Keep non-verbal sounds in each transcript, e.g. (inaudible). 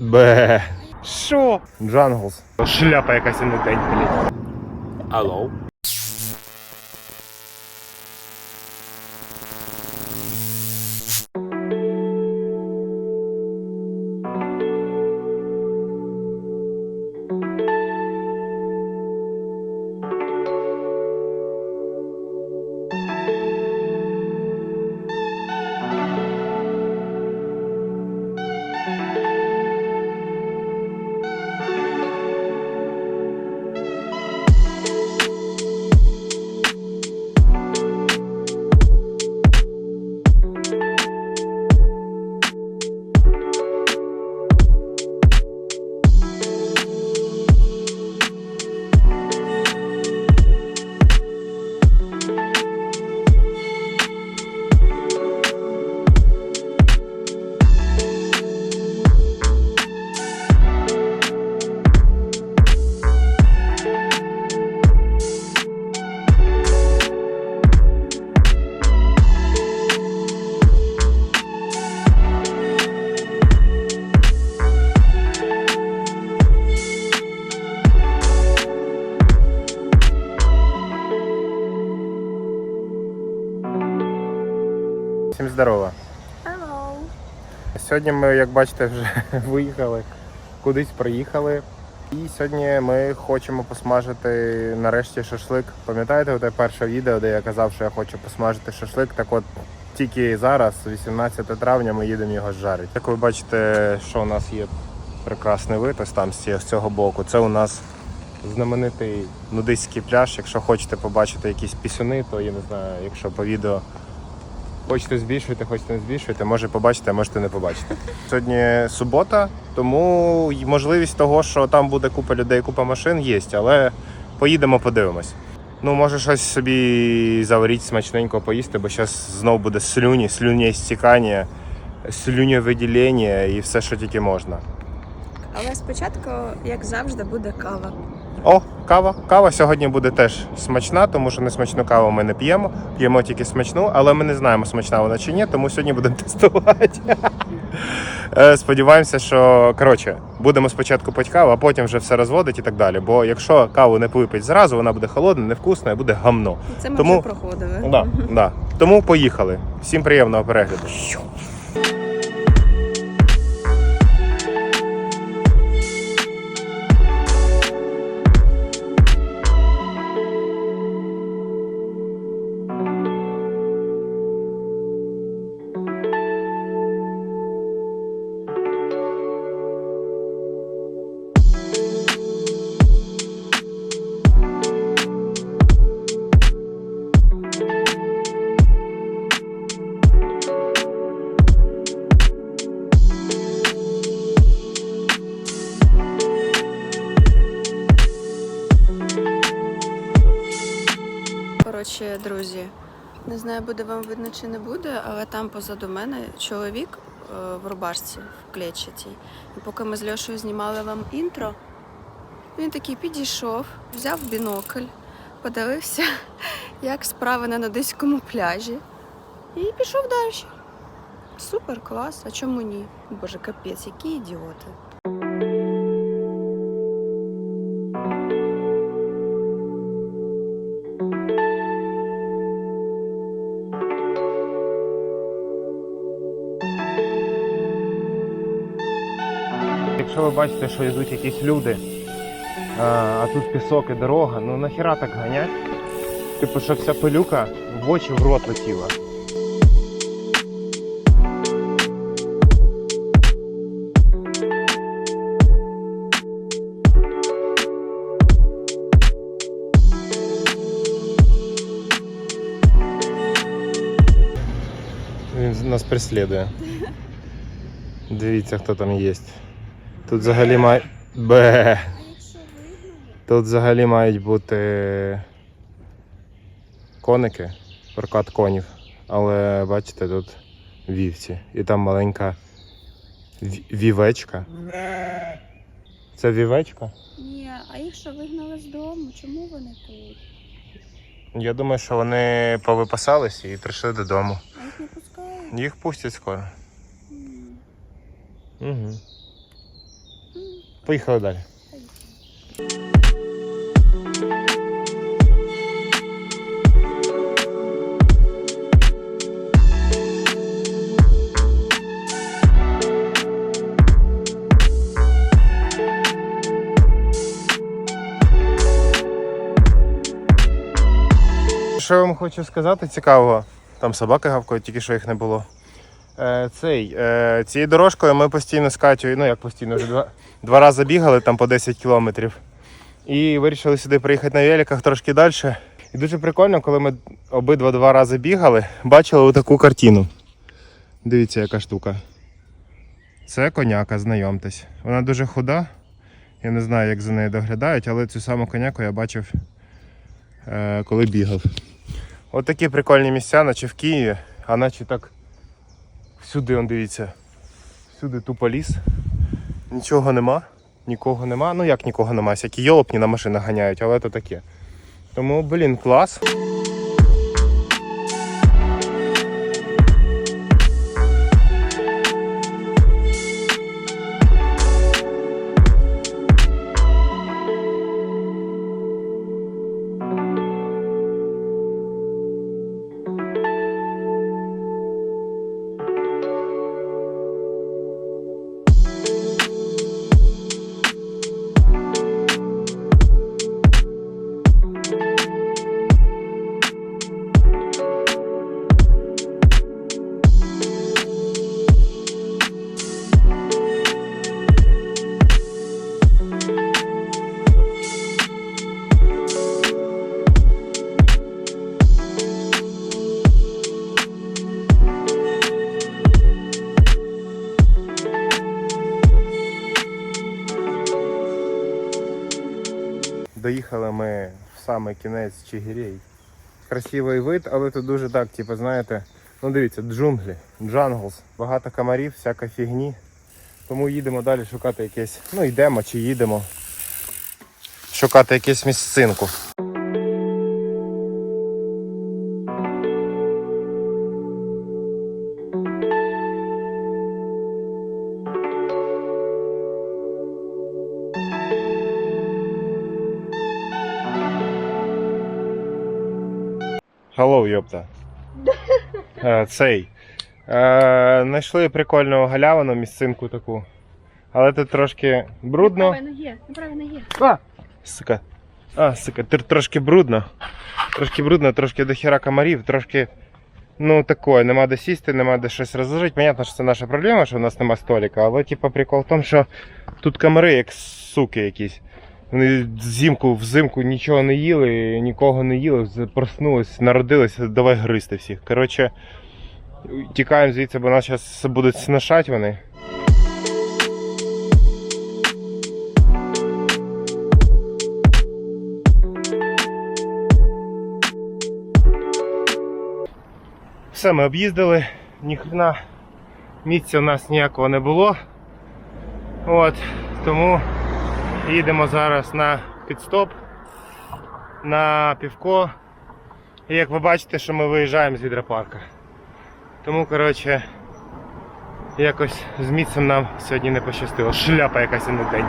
Бе. Що? Джанглс. Шляпа якась і не день, блядь. Алло. Сьогодні ми, як бачите, вже (laughs) виїхали, кудись приїхали. І сьогодні ми хочемо посмажити нарешті шашлик. Пам'ятаєте те перше відео, де я казав, що я хочу посмажити шашлик? Так от тільки зараз, 18 травня, ми їдемо його жарити. Як ви бачите, що у нас є прекрасний вид, ось там з цього боку. Це у нас знаменитий нудистський пляж. Якщо хочете побачити якісь пісюни, то я не знаю, якщо по відео Хочете збільшуйте, хочете не збільшуйте, може побачите, а можете не побачити. (laughs) Сьогодні субота, тому можливість того, що там буде купа людей, купа машин, є, але поїдемо, подивимось. Ну, може, щось собі заваріть смачненько поїсти, бо зараз знов буде слюні, слюні стікання, слюнєвиділення і все, що тільки можна. Але спочатку, як завжди, буде кава. О, кава. Кава сьогодні буде теж смачна, тому що не смачну каву ми не п'ємо. П'ємо тільки смачну, але ми не знаємо, смачна вона чи ні, тому сьогодні будемо (laughs) тестувати. Е, Сподіваємося, що коротше, будемо спочатку пити каву, а потім вже все розводити і так далі. Бо якщо каву не випити зразу, вона буде холодна, невкусна і буде гамно. Це ми Тому- вже проходили. Да, да. Тому поїхали. Всім приємного перегляду. Коротше, друзі, не знаю, буде вам видно чи не буде, але там позаду мене чоловік е, в рубашці в клетчатій. І поки ми з Льошею знімали вам інтро, він такий підійшов, взяв бінокль, подивився, (laughs) як справи на нудиському пляжі, і пішов далі. Супер, клас, а чому ні? Боже, капець, які ідіоти. ви бачите, що йдуть якісь люди, а, а тут пісок і дорога, ну нахіра так ганять? Типу, щоб вся пилюка в очі в рот летіла. Він нас преслідує. (laughs) Дивіться, хто там є. Тут взагалі має. Бе. Тут взагалі мають бути коники, прокат конів. Але бачите, тут вівці. І там маленька ві- вівечка. Це вівечка? Ні, а їх що вигнали з дому? Чому вони тут? Я думаю, що вони повипасалися і прийшли додому. А їх не пускають? Їх пустять скоро. Угу. Поїхали далі. Що я вам хочу сказати цікавого? Там собаки гавкають, тільки що їх не було. Е, цей, е, цією дорожкою ми постійно з Катю, ну як постійно, вже два, два рази бігали там по 10 кілометрів. І вирішили сюди приїхати на великах трошки далі. І дуже прикольно, коли ми обидва два рази бігали, бачили таку картину. Дивіться, яка штука. Це коняка, знайомтесь. Вона дуже худа. Я не знаю, як за нею доглядають, але цю саму коняку я бачив, е, коли бігав. От такі прикольні місця, наче в Києві, а наче так всюди, он дивіться, всюди тупо ліс. Нічого нема, нікого нема. Ну як нікого нема, всякі йолопні на машинах ганяють, але це таке. Тому, блін, клас. Доїхали ми в саме кінець Чигирей. Красивий вид, але тут дуже так, типу, знаєте, ну дивіться, джунглі, джанглс, багато комарів, всяка фігні. Тому їдемо далі шукати якесь, ну йдемо чи їдемо. Шукати якесь місцинку. Hello, йопта. (laughs) Е, Цей. Е, Знайшли прикольну галявину, місцинку таку. Але тут трошки брудно. Правильно є, правильно є. А! Сука. А, сука, тр- трошки брудно. Трошки брудно, трошки до хіра комарів, трошки. Ну такое, нема де сісти, нема де щось розложити. Понятно, що це наша проблема, що в нас нема столика, але типа прикол в тому, що тут комари як суки якісь. Вони взимку, взимку нічого не їли, нікого не їли, проснулись, народилися, давай гризти всіх. Коротше, тікаємо звідси, бо нас зараз будуть сношати вони. Все, ми об'їздили, ніхрена місця у нас ніякого не було. От, тому їдемо зараз на підстоп, на півко. І як ви бачите, що ми виїжджаємо з гідропарка. Тому, коротше, якось з місцем нам сьогодні не пощастило. Шляпа якась а не день.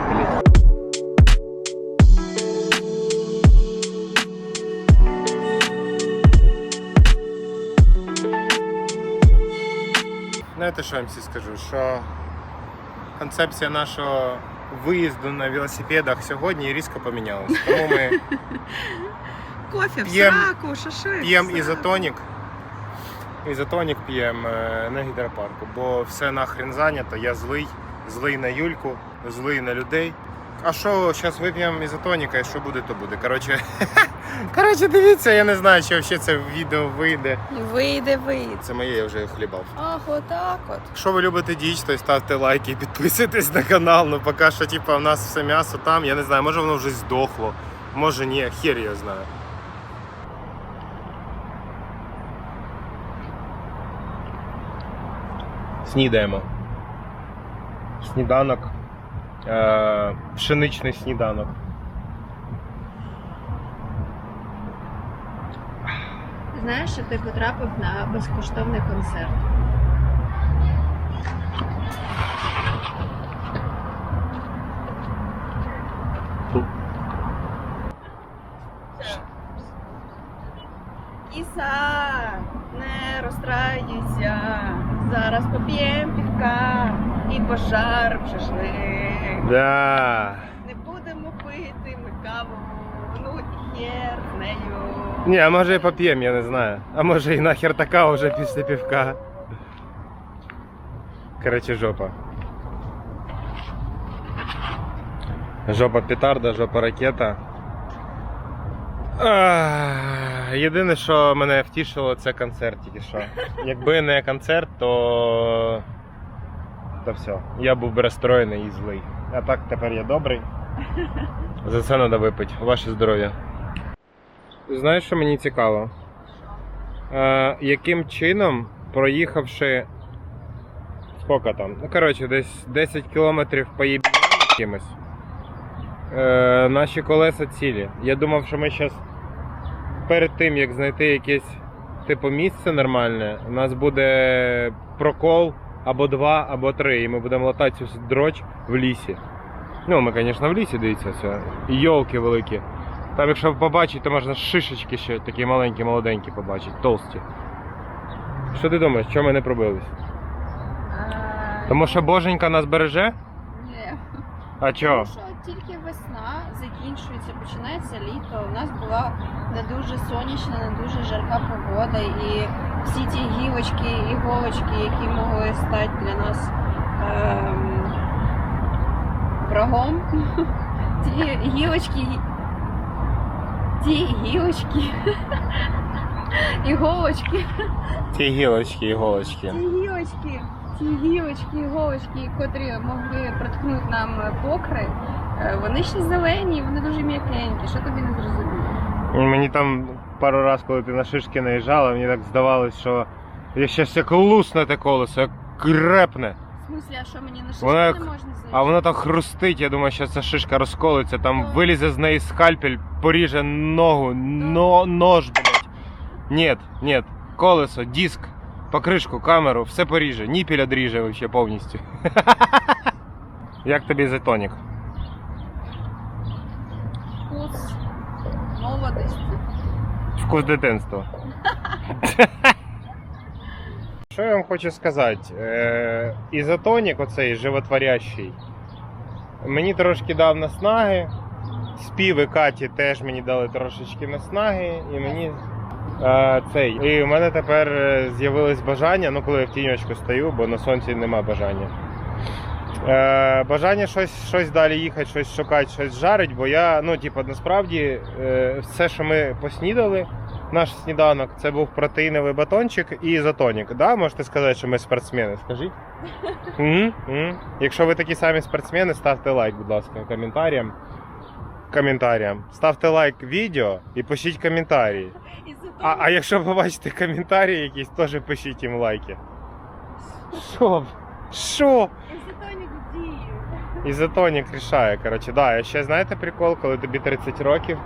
Знаєте, що я вам всі скажу? Що концепція нашого виїзду на велосипедах сьогодні різко помінялося. Тому ми (laughs) Кофе в П'єм- сраку, шашлик. п'ємо в сраку. ізотонік. Ізотонік п'ємо е, на гідропарку, бо все нахрен зайнято. Я злий, злий на Юльку, злий на людей. А що, зараз вип'ємо ізотоніка і що буде, то буде. Коротше, (laughs) коротше, дивіться, я не знаю, чи взагалі це відео вийде. Вийде, вийде. Це моє я вже хлібав. Ах, отак от. Якщо ви любите діч, то ставте лайки і підписуйтесь на канал. Ну поки що, типу, у нас все м'ясо там, я не знаю, може воно вже здохло, може ні, хер я знаю. Снідаємо. Сніданок. Е, пшеничний сніданок. Знаєш, що ти потрапив на безкоштовний концерт. Іса, не розстраюйся, зараз поп'єм півка і пожар в шашлик. Да. Не будемо пити ми каву, ну і хер з нею. Ні, а може і поп'єм, я не знаю. А може і нахер така вже після півка. Короче, жопа. Жопа петарда, жопа ракета. Єдине, що мене втішило, це концерт тільки що. Якби не концерт, то. То все. Я був би розстроєний і злий. А так тепер я добрий. За це треба випити. Ваше здоров'я. Знаєш, що мені цікаво? Е, яким чином, проїхавши. Скільки там? Ну, коротше, десь 10 кілометрів по їбі чимось. Е, наші колеса цілі. Я думав, що ми зараз перед тим, як знайти якесь типу місце нормальне, у нас буде прокол або два, або три, і ми будемо латати цю дроч в лісі. Ну, ми, звісно, в лісі дивіться все. Йолки великі. Там, якщо побачити, то можна шишечки ще такі маленькі, молоденькі побачити, толсті. Що ти думаєш, чому ми не пробились? Тому що боженька нас береже? Ні. А чого? Тому що тільки весна закінчується, починається літо. У нас була не дуже сонячна, не дуже жарка погода, і всі ті гілочки, іголочки, які могли стати для нас ем, врагом, (laughs) ті гілочки, ті гілочки, іголочки. Ті гілочки, іголочки. Ті гілочки, ті гілочки, іголочки, котрі могли проткнути нам покри, е, вони ще зелені, вони дуже м'якенькі. Що тобі не зрозуміло? Мені там пару раз, коли ти на шишки наїжджала, мені так здавалось, що я щас як лусне те колесо, як крепне. Смислі, а що мені на шишки Вона не можна зайти? А воно так хрустить, я думаю, що ця шишка розколиться, там Так. вилізе з неї скальпель, поріже ногу, но, нож, блядь. Нет, нет, колесо, диск, покришку, камеру, все поріже, ніпіль одріже вообще повністю. (laughs) Як тобі затонік? Вкус молодості. Вкус дитинства. (laughs) Що я вам хочу сказати? Е, ізотонік, оцей животворящий, мені трошки дав наснаги. Співи Каті теж мені дали трошечки наснаги, і мені е, цей. І в мене тепер е, з'явилось бажання, ну коли я в тіньочку стою, бо на сонці нема бажання. Бажання щось, щось далі їхати, щось шукати, щось жарить, бо я, ну, типу, насправді, все, що ми поснідали, наш сніданок, це був протеїновий батончик і ізотонік. Да? Можете сказати, що ми спортсмени, скажіть? Мгм, мгм. Якщо ви такі самі спортсмени, ставте лайк, будь ласка, коментарям. Коментарям. Ставте лайк відео і пишіть коментарі. А, а якщо побачите коментарі якісь, теж пишіть їм лайки. Що? Що? Ізотонік діє. Ізотонік рішає. Коротше, да, ще знаєте прикол, коли тобі 30 років,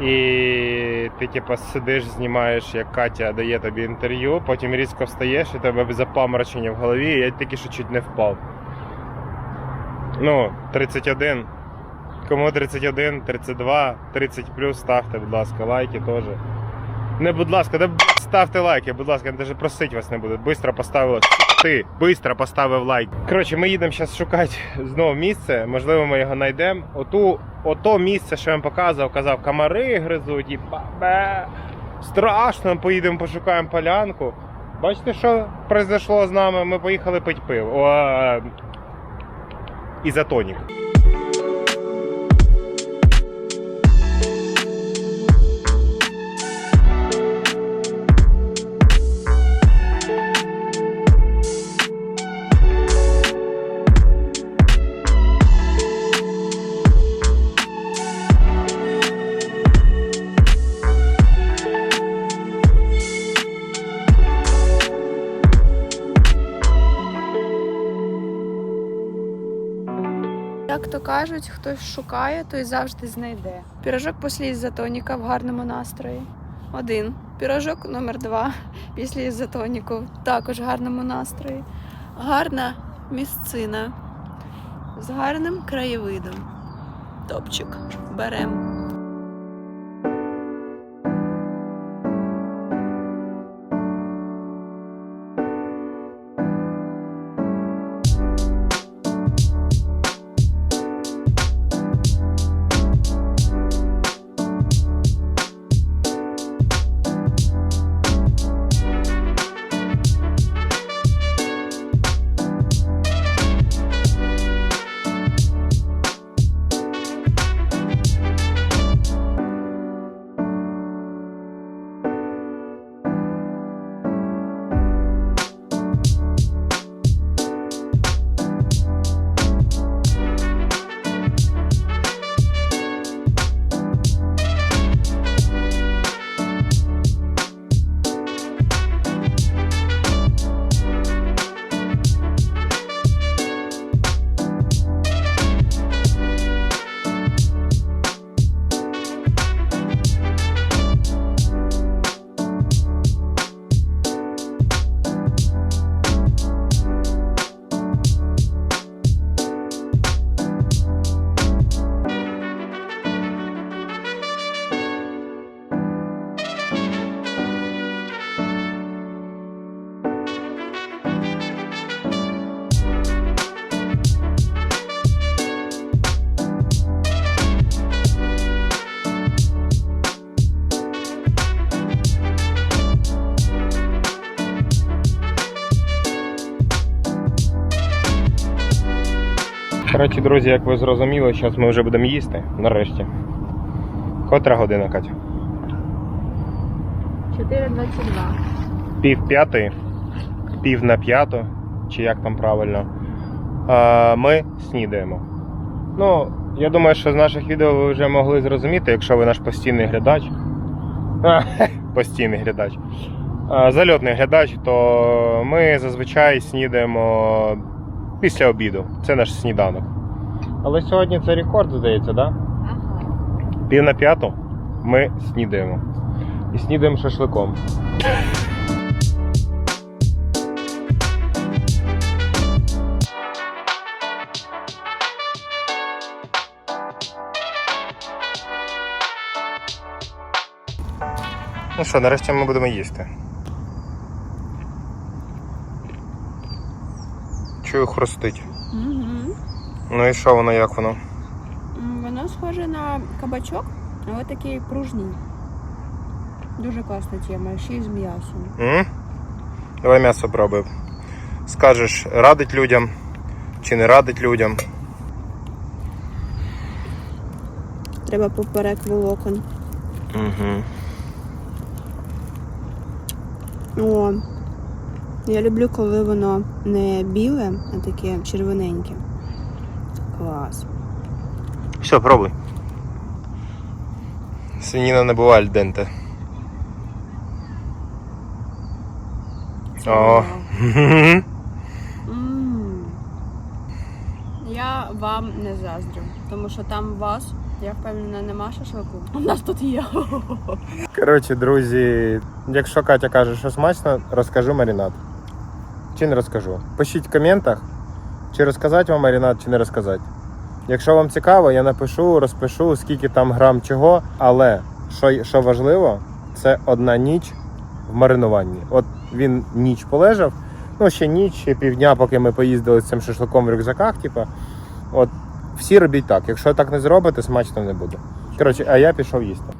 і ти типу сидиш, знімаєш, як Катя дає тобі інтерв'ю, потім різко встаєш, і тебе запаморочення в голові, і я тільки що чуть не впав. Ну, 31. Кому 31, 32, 30 плюс, ставте, будь ласка, лайки теж. Не, будь ласка, да ставте лайки, будь ласка, я навіть просить вас не буду. Бистро поставили. Ти бистро поставив лайк. Коротше, ми їдемо зараз шукати знову місце. Можливо, ми його знайдемо. Оту, ото місце, що я вам показував, казав, комари гризуть і бабе. Страшно, поїдемо, пошукаємо полянку. Бачите, що произошло з нами? Ми поїхали пити пиво. О, е, ізотонік. Кажуть, хтось шукає, той завжди знайде. Пірожок після ізотоніка в гарному настрої. Один. Пірожок номер два (laughs) після ізотоніку. Також в гарному настрої. Гарна місцина з гарним краєвидом. Топчик. Берем. Коротше, друзі, як ви зрозуміли, зараз ми вже будемо їсти. Нарешті. Котра година, Катя? 4.22. Пів п'ятої, пів на п'яту, чи як там правильно. Ми снідаємо. Ну, я думаю, що з наших відео ви вже могли зрозуміти, якщо ви наш постійний глядач. А, (laughs) постійний глядач. Зальотний глядач, то ми зазвичай снідаємо після обіду. Це наш сніданок. Але сьогодні це рекорд, здається, так? Да? Ага. Пів на п'яту ми снідаємо. І снідаємо шашликом. Ну що, нарешті ми будемо їсти. Чую хрустить. Угу. Ну і що воно, як воно? Воно схоже на кабачок, але такий пружний. Дуже класна тема, ще й з м'ясом. М? Давай м'ясо пробуй. Скажеш, радить людям чи не радить людям. Треба поперек волокон. Угу. О, я люблю, коли воно не біле, а таке червоненьке. Клас. Все, пробуй. Свинина не буває альденте. О. (laughs) Я вам не заздрю, тому що там у вас, я впевнена, нема шашлику. У нас тут є. Коротше, друзі, якщо Катя каже, що смачно, розкажу маринад. Чи не розкажу. Пишіть в коментах, чи розказати вам маринад, чи не розказати. Якщо вам цікаво, я напишу, розпишу, скільки там грам чого, але що, що важливо, це одна ніч в маринуванні. От він ніч полежав, ну ще ніч, ще півдня, поки ми поїздили з цим шашликом в рюкзаках. Типу, от всі робіть так. Якщо так не зробите, смачно не буде. Коротше, а я пішов їсти.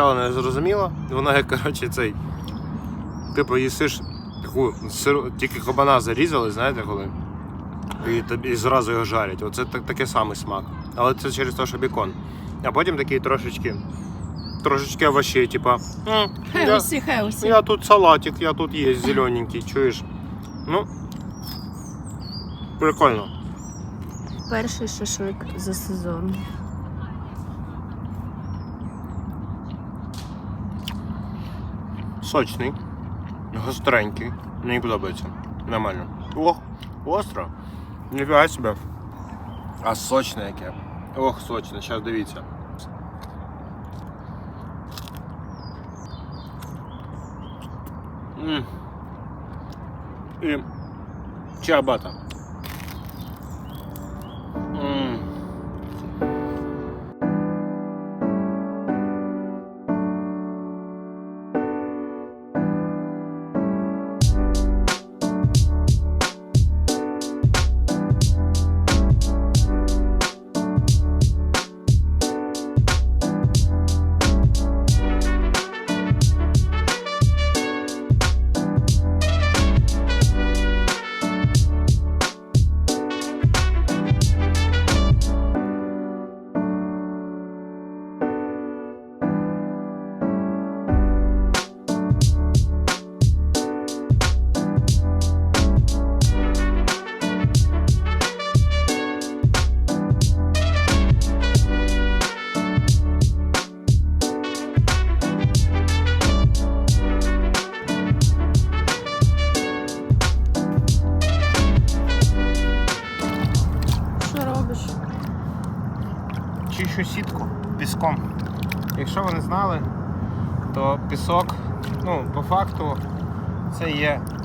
Чого не зрозуміло? Воно як, коротше, цей. Типу, їсиш таку сиру, тільки кабана зарізали, знаєте коли? І тобі зразу його жарять. Оце так, такий самий смак. Але це через те, що бікон. А потім такий трошечки. Трошечки овощей, типа. «М, я, Хеусі, хеусі. я тут салатик, я тут є зелененький, чуєш? Ну. Прикольно. Перший шашлик за сезон. Сочний, гостренький. Мені подобається. Нормально. Ох, остро. Ніфіга себе. А сочне яке. Ох, сочне, зараз дивіться. М. І чиабата.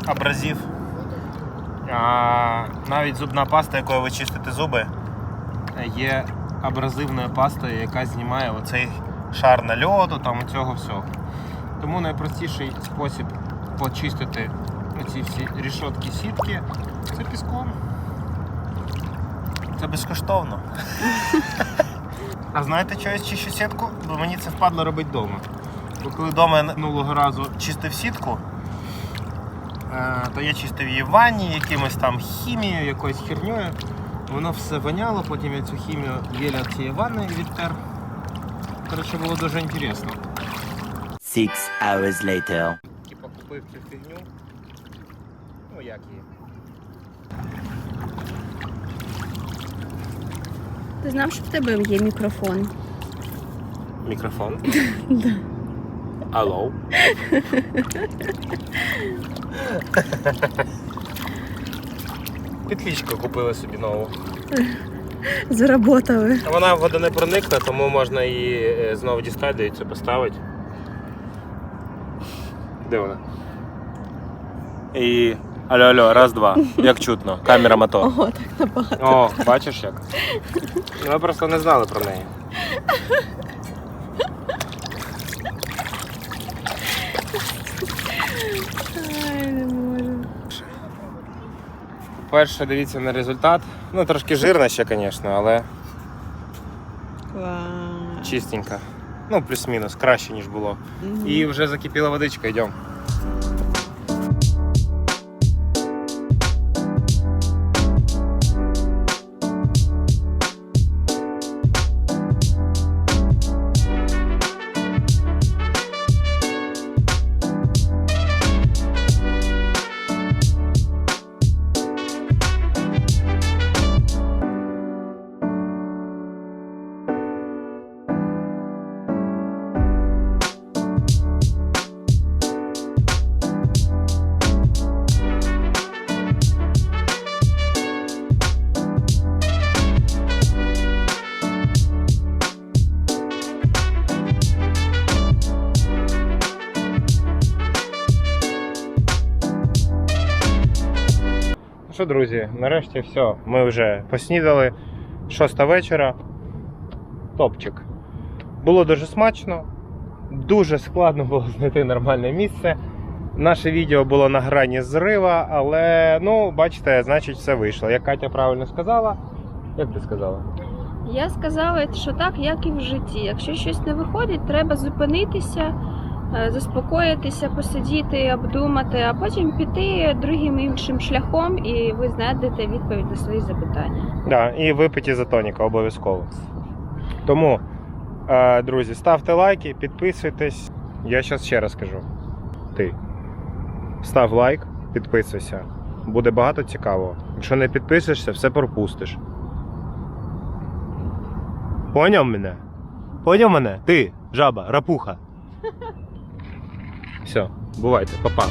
Абразив. А, навіть зубна паста, якою ви чистите зуби, є абразивною пастою, яка знімає оцей шар нальоту, там цього всього. Тому найпростіший спосіб почистити ці всі рішотки сітки це піском. Це безкоштовно. А знаєте, що я чищу сітку? Бо мені це впадло робити вдома. Бо коли вдома я минулого разу чистив сітку, то я чистив її в ванні, якимось там хімією, якоюсь херньою. Воно все воняло, потім я цю хімію єля від цієї ванни відтер. Коротше, було дуже інтересно. Six hours later. Типа купив цю фігню. Ну як її? Ти знав, що в тебе є мікрофон? Мікрофон. (laughs) Алло. (laughs) Підлічку купили собі нову. Заработали. Вона в воду не проникне, тому можна її е, знову дістати, дивіться, поставити. Де вона? І. Алло, алло, раз, два. Як чутно. Камера мото. Ого, так набагато. О, бачиш як? Ми просто не знали про неї. Перше, дивіться на результат. Ну, трошки жирна ще, звісно, але Клас. чистенька. Ну, плюс-мінус, краще, ніж було. Угу. І вже закипіла водичка, йдемо. Друзі, нарешті все. Ми вже поснідали. Шоста вечора. Топчик. Було дуже смачно. Дуже складно було знайти нормальне місце. Наше відео було на грані зрива, але ну, бачите, значить все вийшло. Як Катя правильно сказала. Як ти сказала? Я сказала, що так, як і в житті. Якщо щось не виходить, треба зупинитися, заспокоїтися, посидіти, обдумати, а потім піти другим іншим шляхом, і ви знайдете відповідь на свої запитання. Да, і за тоніка обов'язково. Тому, е, друзі, ставте лайки, підписуйтесь. Я зараз ще раз скажу. Ти став лайк, підписуйся. Буде багато цікавого. Якщо не підписуєшся, все пропустиш. Поняв мене? Поняв мене? Ти, жаба, рапуха. Все, бувайте, па-па.